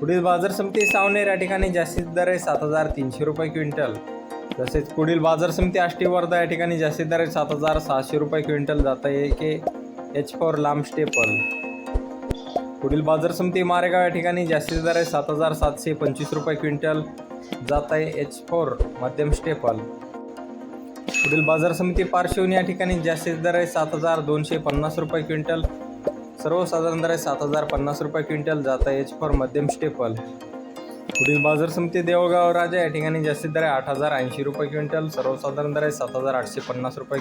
पुढील बाजार समिती सावनेर या ठिकाणी जास्तीत दर आहे सात हजार तीनशे रुपये क्विंटल. तसेच पुढील बाजार समिती आष्टी वर्धा या ठिकाणी जास्तीत दर आहे सात हजार सहाशे रुपये क्विंटल. जात आहे के एच फॉर लांब स्टेपल. पुढील बाजार समिती मारेगाव या ठिकाणी जास्तीत दर आहे सात हजार सातशे पंचवीस रुपये क्विंटल. जात आहे एच फोर मध्यम स्टेपल. पुढील बाजार समिती पार्श्वनी या ठिकाणी जास्तीत दर आहे सात हजार दोनशे पन्नास रुपये क्विंटल. सर्वसाधारण दर आहे सात हजार पन्नास रुपये क्विंटल जाता एच फॉर मध्यम स्टेपल पुढील बाजार समिती देवगाव राजा या ठिकाणी जास्तीत दर आहे आठ हजार ऐंशी रुपये क्विंटल सर्वसाधारण दर आहे सात हजार आठशे पन्नास रुपये